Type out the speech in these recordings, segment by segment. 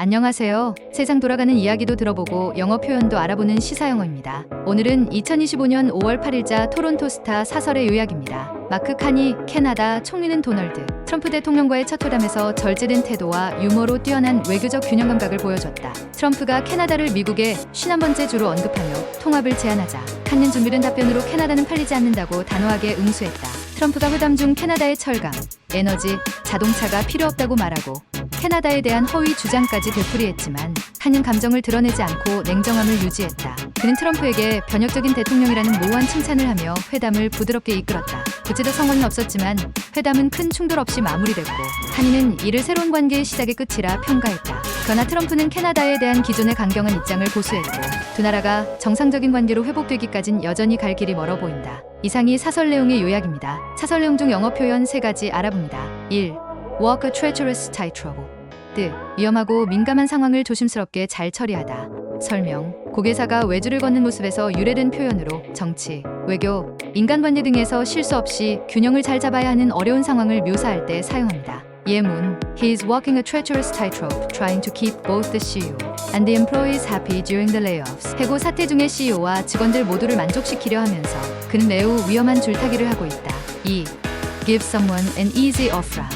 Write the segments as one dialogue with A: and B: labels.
A: 안녕하세요. 세상 돌아가는 이야기도 들어보고 영어 표현도 알아보는 시사영어입니다. 오늘은 2025년 5월 8일자 토론토 스타 사설의 요약입니다. 마크 칸이 캐나다 총리는 도널드 트럼프 대통령과의 첫 회담에서 절제된 태도와 유머로 뛰어난 외교적 균형 감각을 보여줬다. 트럼프가 캐나다를 미국의 51번째 주로 언급하며 통합을 제안하자 칸는 준비된 답변으로 캐나다는 팔리지 않는다고 단호하게 응수했다. 트럼프가 회담 중 캐나다의 철강, 에너지, 자동차가 필요 없다고 말하고 캐나다에 대한 허위 주장까지 되풀이했지만 칸은 감정을 드러내지 않고 냉정함을 유지했다. 그는 트럼프에게 변혁적인 대통령이라는 모호한 칭찬을 하며 회담을 부드럽게 이끌었다. 구체적 성과는 없었지만 회담은 큰 충돌 없이 마무리됐고 한이는 이를 새로운 관계의 시작의 끝이라 평가했다. 그러나 트럼프는 캐나다에 대한 기존의 강경한 입장을 고수했고 두 나라가 정상적인 관계로 회복되기까진 여전히 갈 길이 멀어 보인다. 이상이 사설 내용의 요약입니다. 사설 내용 중 영어 표현 세 가지 알아봅니다. 1. Walk a treacherous tightrope. 뜻. 위험하고 민감한 상황을 조심스럽게 잘 처리하다. 설명. 고개사가 외주를 걷는 모습에서 유래된 표현으로 정치, 외교, 인간관계 등에서 실수 없이 균형을 잘 잡아야 하는 어려운 상황을 묘사할 때 사용합니다. 예문 He is walking a treacherous tightrope, trying to keep both the CEO and the employees happy during the layoffs. 해고 사태 중의 CEO와 직원들 모두를 만족시키려 하면서 그는 매우 위험한 줄타기를 하고 있다. 2. Give someone an easy offer.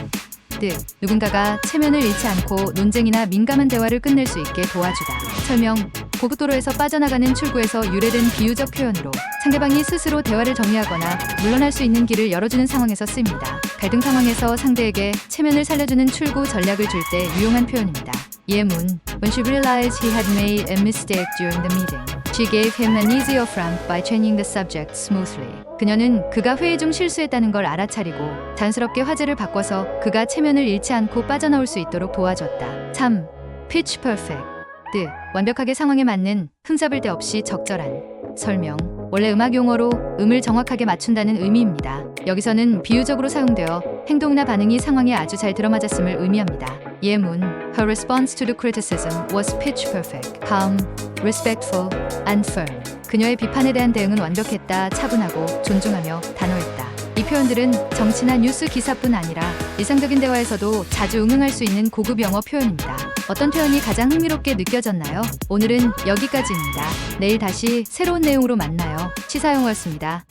A: 뜻, 누군가가 체면을 잃지 않고 논쟁이나 민감한 대화를 끝낼 수 있게 도와주다. 설명, 고속도로에서 빠져나가는 출구에서 유래된 비유적 표현으로 상대방이 스스로 대화를 정리하거나 물러날 수 있는 길을 열어주는 상황에서 쓰입니다. 갈등 상황에서 상대에게 체면을 살려주는 출구 전략을 줄 때 유용한 표현입니다. 예문 When she realized he had made a mistake during the meeting, she gave him an easier front by changing the subject smoothly. 그녀는 그가 회의 중 실수했다는 걸 알아차리고 자연스럽게 화제를 바꿔서 그가 체면을 잃지 않고 빠져나올 수 있도록 도와줬다. 3. Pitch perfect. 뜻, 완벽하게 상황에 맞는 흠잡을 데 없이 적절한 설명. 원래 음악 용어로 음을 정확하게 맞춘다는 의미입니다. 여기서는 비유적으로 사용되어 행동이나 반응이 상황에 아주 잘 들어맞았음을 의미합니다. 예문 Her response to the criticism was pitch perfect, calm, respectful, and firm. 그녀의 비판에 대한 대응은 완벽했다, 차분하고 존중하며 단호했다. 이 표현들은 정치나 뉴스 기사뿐 아니라 일상적인 대화에서도 자주 응용할 수 있는 고급 영어 표현입니다. 어떤 표현이 가장 흥미롭게 느껴졌나요? 오늘은 여기까지입니다. 내일 다시 새로운 내용으로 만나요. 시사용어였습니다.